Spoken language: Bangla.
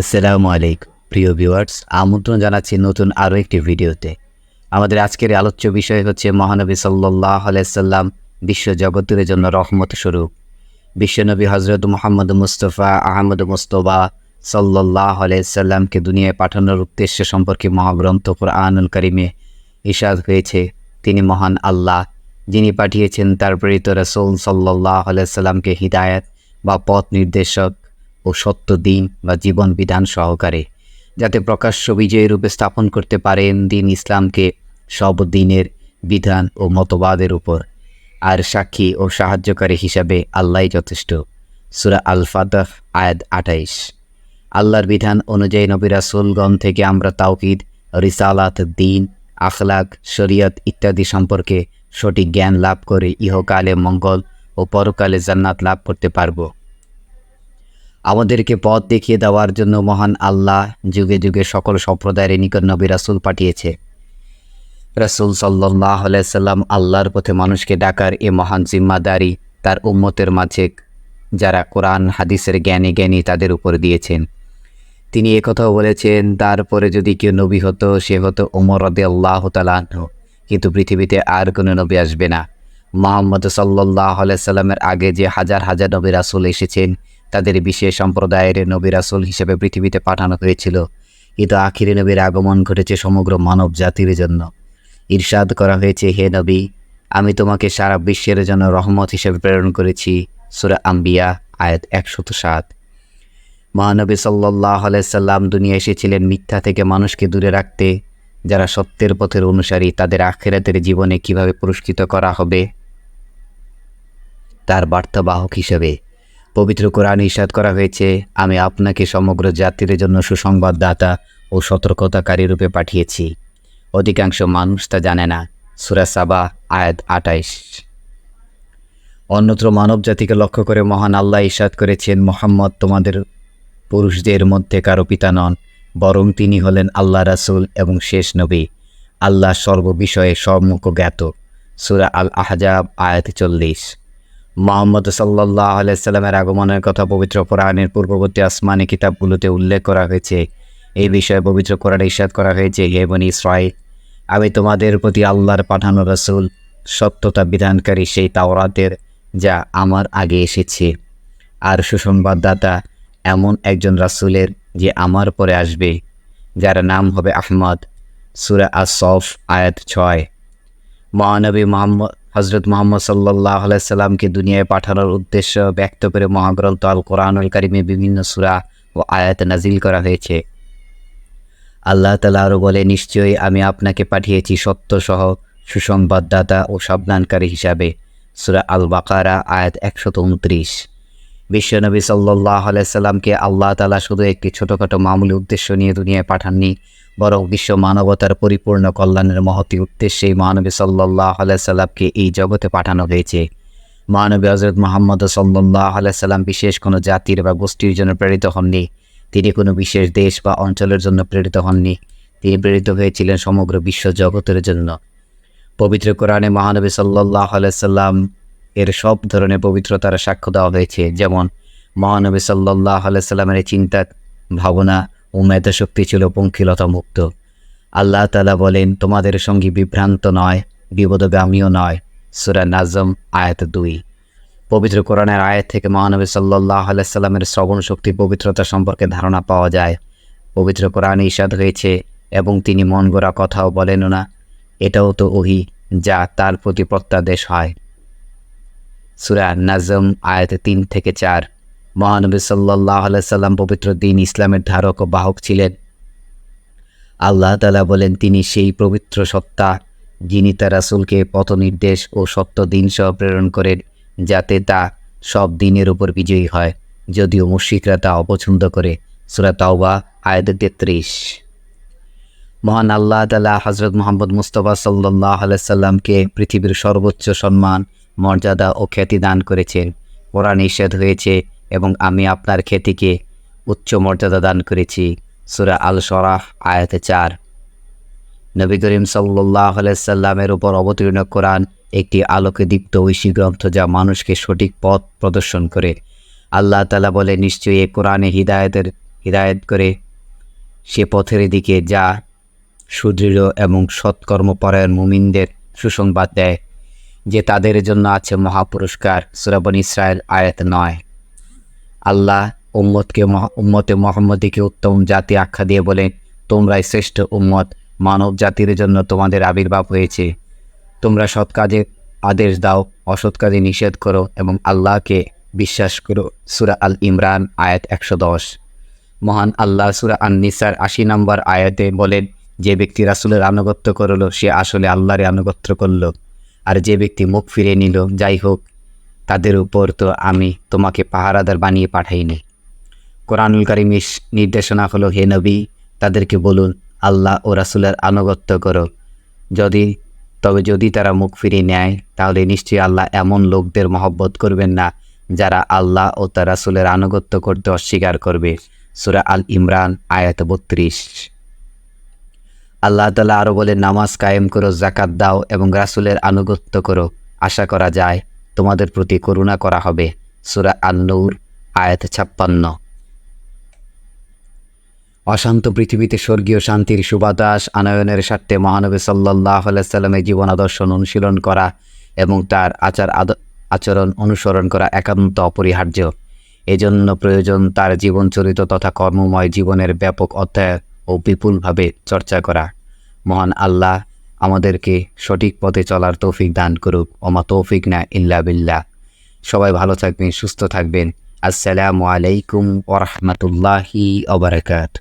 আসসালামু আলাইকুম প্রিয় ভিউয়ার্স আমন্ত্রণ জানাচ্ছি নতুন আরও একটি ভিডিওতে। আমাদের আজকের আলোচ্য বিষয় হচ্ছে মহানবী সাল্লাহ আলাইসাল্লাম বিশ্ব জগতের জন্য রহমত স্বরূপ। বিশ্বনবী হজরত মোহাম্মদ মুস্তফা আহমদ মুস্তফা সাল্লাহ আলাইসাল্লামকে দুনিয়ায় পাঠানোর উদ্দেশ্য সম্পর্কে মহাগ্রন্থ কোরআনুল করিমে ইশাদ হয়েছে। তিনি মহান আল্লাহ, যিনি পাঠিয়েছেন তার প্রেরিত রসুল সাল্লাহ আলাইসাল্লামকে হিদায়ত বা পথ নির্দেশক। ও সত্য দিন বা জীবন বিধান সহকারে, যাতে প্রকাশ্য বিজয়ী রূপে স্থাপন করতে পারেন দিন ইসলামকে সব দিনের বিধান ও মতবাদের উপর, আর সাক্ষী ও সাহায্যকারী হিসাবে আল্লাহ যথেষ্ট। সুরা আল ফাতাহ আয়াত আঠাইশ। আল্লাহর বিধান অনুযায়ী নবী রাসুলগণ থেকে আমরা তাওকিদ রিসালাত, দিন, আখলাক, শরিয়ত ইত্যাদি সম্পর্কে সঠিক জ্ঞান লাভ করে ইহকালে মঙ্গল ও পরকালে জান্নাত লাভ করতে পারব। আমাদেরকে পথ দেখিয়ে দেওয়ার জন্য মহান আল্লাহ যুগে যুগে সকল সম্প্রদায়ের নিকট নবী রাসুল পাঠিয়েছে। রাসুল সাল্লাহ সাল্লাম আল্লাহর পথে মানুষকে ডাকার এ মহান জিম্মাদারি তার উম্মতের মাঝে যারা কোরআন, হাদিসের জ্ঞানী জ্ঞানী তাদের উপর দিয়েছেন। তিনি একথাও বলেছেন, তারপরে যদি কেউ নবী হতো, সে হতো ওমর রদে আল্লাহ তালাহ কিন্তু পৃথিবীতে আর কোনো নবী আসবে না। মোহাম্মদ সাল্লাহ সাল্লামের আগে যে হাজার হাজার নবী রাসুল এসেছেন তাদের বিশেষ সম্প্রদায়ের নবী রাসুল হিসেবে পৃথিবীতে পাঠানো হয়েছিল। কিন্তু আখিরি নবীর আগমন ঘটেছে সমগ্র মানব জাতির জন্য। ইরশাদ করা হয়েছে, হে নবী, আমি তোমাকে সারা বিশ্বের জন্য রহমত হিসেবে প্রেরণ করেছি। সুরা আম্বিয়া, আয়াত একশত সাত। মহানবী সাল্লাহ সাল্লাম দুনিয়া এসেছিলেন মিথ্যা থেকে মানুষকে দূরে রাখতে। যারা সত্যের পথের অনুসারী, তাদের আখেরাতের জীবনে কীভাবে পুরস্কৃত করা হবে? তার বার্তাবাহক হিসেবে পবিত্র কোরআন ইসাদ করা হয়েছে। আমি আপনাকে সমগ্র জাতির জন্য সুসংবাদদাতা ও সতর্কতাকারী রূপে পাঠিয়েছি। অধিকাংশ মানুষ তা জানে না। সুরা সাবা, আয়াত আটাইশ অন্যত্র মানব জাতিকে লক্ষ্য করে মহান আল্লাহ ইসাদ করেছেন, মোহাম্মদ তোমাদের পুরুষদের মধ্যে কারও পিতা নন, বরং তিনি হলেন আল্লাহ রাসুল এবং শেষ নবী। আল্লাহ সর্ববিষয়ে সম্মুখ জ্ঞাত সুরা আল আহজাব আয়াত চল্লিশ। মোহাম্মদ সাল্লাহ আলাইসাল্লামের আগমনের কথা পবিত্র কোরআনের পূর্ববর্তী আসমানি কিতাবগুলোতে উল্লেখ করা হয়েছে। এই বিষয়ে পবিত্র কোরআনে ইস্বাদ করা হয়েছে, হে বনি আমি তোমাদের প্রতি আল্লাহর পাঠানো রসুল, সত্যতা বিধানকারী সেই তাওরাতের যা আমার আগে এসেছে। আর সুসংবাদদাতা এমন একজন রাসুলের যে আমার পরে আসবে, যার নাম হবে আহমদ, সুরা আসফ আয়াত ছয়। মহানবী মোহাম্মদ হজরত মোহাম্মদ সাল্লাহ আলাইসাল্লামকে দুনিয়ায় পাঠানোর উদ্দেশ্য ব্যক্ত করে মহাগ্রন্থ আল কোরআনুল কারিমে বিভিন্ন সুরা ও আয়াত নাজিল করা হয়েছে। আল্লাহ তালা আরও বলে নিশ্চয়ই আমি আপনাকে পাঠিয়েছি সত্যসহ সুসংবাদদাতা ও সাবধানকারী হিসাবে। সুরা আল বাকারা আয়াত একশত উনত্রিশ। বিশ্বনবী সাল্লাহ আলাইসাল্লামকে আল্লাহ তালা শুধু একটি ছোটোখাটো মামুলি উদ্দেশ্য নিয়ে দুনিয়ায় পাঠাননি বরং বিশ্ব মানবতার পরিপূর্ণ কল্যাণের মহতি উদ্দেশ্যেই মহানবী সাল্লাহ আলাইসাল্লামকে এই জগতে পাঠানো হয়েছে। মহানবী হজরত মোহাম্মদ সাল্লাহ আলাইসাল্লাম বিশেষ কোনো জাতির বা গোষ্ঠীর জন্য প্রেরিত হননি। তিনি কোনো বিশেষ দেশ বা অঞ্চলের জন্য প্রেরিত হননি। তিনি প্রেরিত হয়েছিলেন সমগ্র বিশ্ব জগতের জন্য। পবিত্র কোরআনে মহানবী সাল্লাহ আলাইসাল্লাম এর সব ধরনের পবিত্রতার সাক্ষ্য দেওয়া হয়েছে। যেমন মহানবী সাল্লাহ আলাইসাল্লামের চিন্তা, ভাবনা ও মেধাশক্তি ছিল পঙ্কিলতা মুক্ত। আল্লাহ তালা বলেন, তোমাদের সঙ্গী বিভ্রান্ত নয়, বিপদগামীও নয়। সুরা নাজম, আয়াত দুই। পবিত্র কোরআনের আয়াত থেকে মহানবী সাল্লাহ আলাইসাল্লামের শ্রবণ শক্তি পবিত্রতা সম্পর্কে ধারণা পাওয়া যায়। পবিত্র কোরআন ইস্বাদ হয়েছে এবং তিনি মন গড়া কথাও বলেন না। এটাও তো ওহি যা তার প্রতি প্রত্যাদেশ হয়। সুরা নাজম, আয়াত তিন থেকে চার। মহানবী সাল্লাহ সাল্লাম পবিত্র দিন ইসলামের ধারক ও বাহক ছিলেন। আল্লাহ তালা বলেন, তিনি সেই পবিত্র সত্তা যিনি তার রাসুলকে পথ নির্দেশ ও সত্য দিন সহ প্রেরণ করেন, যাতে তা সব দিনের উপর বিজয়ী হয়। যদিও মুশিকরা তা অপছন্দ করে। সুরা তাওবা, আয়াত তেত্রিশ। মহান আল্লাহ তালা হজরত মোহাম্মদ মুস্তফা সাল্লাহ আলাইসাল্লামকে পৃথিবীর সর্বোচ্চ সম্মান, মর্যাদা ও খ্যাতি দান করেছেন। ওরা নিষেধ হয়েছে এবং আমি আপনার খ্যাতিকে উচ্চ মর্যাদা দান করেছি। সুরা আল সরাহ আয়াতে চার। নবী করিম সাল্লাহ সাল্লামের উপর অবতীর্ণ কোরআন একটি আলোকে দীপ্ত ঐশী গ্রন্থ যা মানুষকে সঠিক পথ প্রদর্শন করে। আল্লাহ তালা বলে, নিশ্চয়ই এ কোরআনে হৃদায়তের, হৃদায়ত করে সে পথের দিকে যা সুদৃঢ় এবং সৎকর্মপরায়ণ মুমিনদের সুসংবাদ দেয়, যে তাদের জন্য আছে মহাপুরস্কার। সুরাবন ইসরায়েল আয়াত নয়। আল্লাহ উম্মতকে উম্মতে মোহাম্মদীকে উত্তম জাতি আখ্যা দিয়ে বলেন, তোমরাই শ্রেষ্ঠ উম্মত, মানব জাতির জন্য তোমাদের আবির্ভাব হয়েছে। তোমরা সৎ কাজে আদেশ দাও, অসৎ কাজে নিষেধ করো এবং আল্লাহকে বিশ্বাস করো। সুরা আল ইমরান, আয়াত একশো দশ। মহান আল্লাহ সুরা আন নিসার আশি নম্বর আয়াতে বলেন, যে ব্যক্তি রাসুলের আনুগত্য করল, সে আসলে আল্লাহরে আনুগত্য করল। আর যে ব্যক্তি মুখ ফিরে নিল, যাই হোক তাদের উপর তো আমি তোমাকে পাহারাদার বানিয়ে পাঠাইনি। কোরআনুল কারিমিস নির্দেশনা হলো, হে নবী, তাদেরকে বলুন, আল্লাহ ও রাসুলের আনুগত্য করো। যদি, তবে যদি তারা মুখ ফিরিয়ে নেয়, তাহলে নিশ্চয়ই আল্লাহ এমন লোকদের মহব্বত করবেন না, যারা আল্লাহ ও তার রাসুলের আনুগত্য করতে অস্বীকার করবে। সুরা আল ইমরান, আয়াত বত্রিশ। আল্লাহ তালা আরও বলে নামাজ কায়েম করো জাকাত দাও এবং রাসুলের আনুগত্য করো। আশা করা যায় তোমাদের প্রতি করুণা করা হবে। সুরা আন্নূর, আয়াত ছাপ্পান্ন। অশান্ত পৃথিবীতে স্বর্গীয় শান্তির সুবাতাস আনয়নের স্বার্থে মহানবী সাল্লাহ সাল্লামের জীবন আদর্শন অনুশীলন করা এবং তার আচার আচরণ অনুসরণ করা একান্ত অপরিহার্য। এজন্য প্রয়োজন তার জীবনচরিত তথা কর্মময় জীবনের ব্যাপক অধ্যায় ও বিপুলভাবে চর্চা করা। মহান আল্লাহ আমাদেরকে সঠিক পথে চলার তৌফিক দান করুক। ওমা তৌফিক না ইল্লা বিল্লাহ। সবাই ভালো থাকবেন, সুস্থ থাকবেন। আসসালামু আলাইকুম ওরহমতুল্লাহি ওবরাকাত